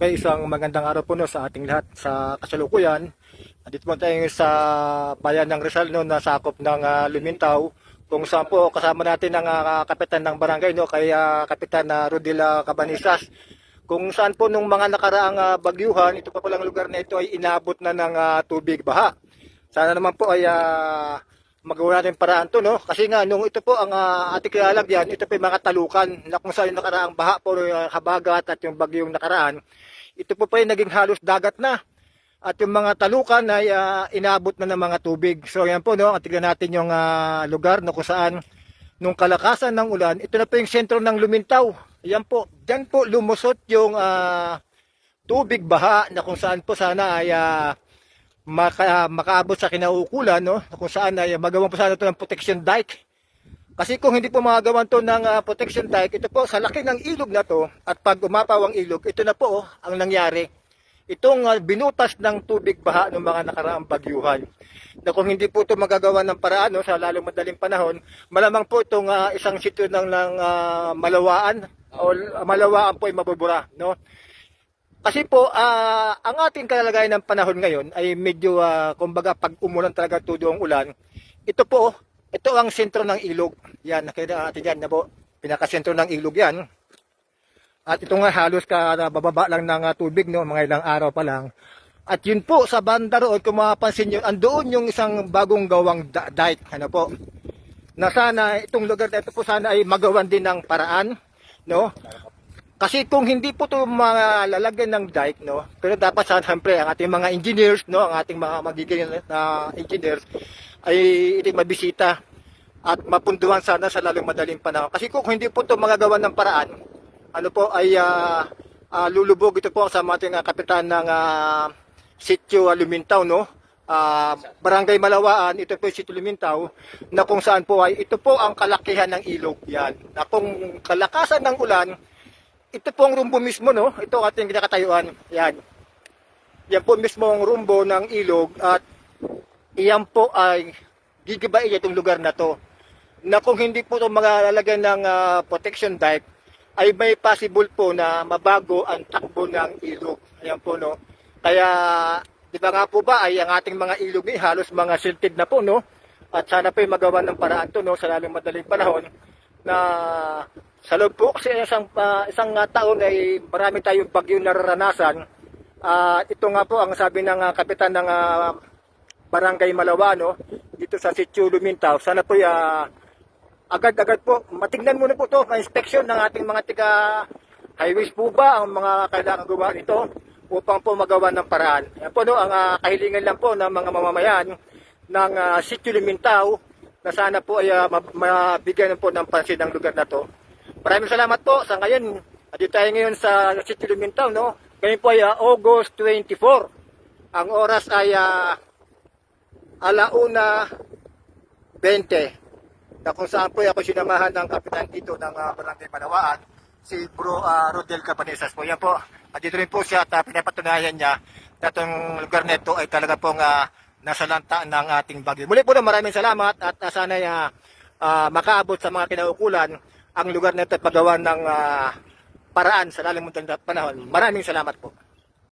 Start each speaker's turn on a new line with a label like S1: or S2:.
S1: Okay, isang magandang araw po no sa ating lahat sa kasalukuyan. Dito po tayo sa bayan ng Rizal no, na sakop ng ah, Lumintaw kung saan po kasama natin ang ah, kapitan ng barangay no, kay ah, kapitan na Rodila Cabanisas. Kung saan po nung mga nakaraang ah, bagyuhan, ito pa palang lugar na ito ay inabot na ng ah, tubig baha. Sana naman po ay ah, magawa natin paraan to no kasi nga nung ito po ang uh, ating kilalagyan ito po yung mga talukan na kung saan yung nakaraang baha po yung habagat at yung bagyong nakaraan ito po pa yung naging halos dagat na. At yung mga talukan ay ah, inabot na ng mga tubig. So yan po no? Tignan natin yung ah, lugar no? Kung saan nung kalakasan ng ulan ito na po yung sentro ng Lumintaw. Yan po dyan po lumusot yung ah, tubig baha na kung saan po sana ay ah, maka, makaabot sa kinaukulan no? Kung saan ay magawa po sana ito ng protection dike kasi kung hindi po magagawan to ng ah, protection dike ito po sa laki ng ilog na to at pag umapaw ang ilog ito na po oh, ang nangyari. Itong ah, binutas ng tubig baha ng mga nakaraang bagyuhan. Na kung hindi po ito magagawa ng paraan no, sa lalong madaling panahon malamang po itong ah, isang sityo ng, ah, malawaan o malawaan po ay mabubura no? Kasi po, ah, ang ating kalalagayan ng panahon ngayon ay medyo, ah, kumbaga, pag umulan talaga tudo ang ulan, ito po, ito ang sentro ng ilog. Yan, nakita natin yan na po, pinakasentro ng ilog yan. At ito nga halos ka bababa lang ng ah, tubig, no, mga ilang araw pa lang. At yun po, sa banda roon, kung mapapansin nyo, andoon yung isang bagong gawang dike, ano po, na sana itong lugar na ito po sana ay magawan din ng paraan, no? Kasi kung hindi po ito mga lalagyan ng dike, no, pero dapat sana siyempre ang ating mga engineers, no, ang ating mga magiging na engineers ay iting mabisita at mapunduhan sana sa lalong madaling panahon. Kasi kung hindi po ito magagawa ng paraan, ano po ay ah, ah, lulubog ito po sa ating ah, kapitan ng uh, Sitio Lumintaw, no? Ah, Barangay Malawaan, ito po yung Sitio Lumintaw, na kung saan po ay ito po ang kalakihan ng ilog yan. Na kung kalakasan ng ulan, ito po ang rumbo mismo, no? Ito ang ating kinakatayuan. Yan. Yan po mismo ang rumbo ng ilog at iyan po ay gigibain itong lugar na to. Na kung hindi po ito magalalagyan ng ah, protection dike, ay may possible po na mabago ang takbo ng ilog. Ayan po, no? Kaya, di ba nga po ba, ay ang ating mga ilog ni halos mga silted na po, no? At sana po ay magawa ng paraan to, no? Sa lalong madaling panahon na sa loob po kasi isang, ah, isang ah, taon ay marami tayong bagyo nararanasan. Ah, ito nga po ang sabi ng ah, kapitan ng ah, Barangay Malawano dito sa Sitio Lumintaw. Sana po ah, agad-agad po matingnan muna po to ma-inspection ng ating mga tiga highways po ba ang mga kailangan gawa nito upang po magawa ng paraan. Yan po no, ang ah, kahilingan lang po ng mga mamamayan ng ah, Sitio Lumintaw na sana po ay mab- mabigyan po ng pansin ang lugar na to. Maraming salamat po sa ngayon. Dito tayo ngayon sa City Lumintaw, no? Ngayon po ay ah, August 24. Ang oras ay ah, alauna 20. Na kung saan po ako sinamahan ng kapitan dito ng uh, Barangay Malawaan, si Bro ah, Rodel Cabanesas po. Yan po. At dito rin po siya at ah, pinapatunayan niya na itong lugar na ito ay talaga pong ah, nasa lanta ng ating bagyo. Muli po na maraming salamat at uh, sana uh, makaabot sa mga kinaukulan ang lugar na ito at paggawa ng ah, paraan sa lalim ng panahon. Maraming salamat po.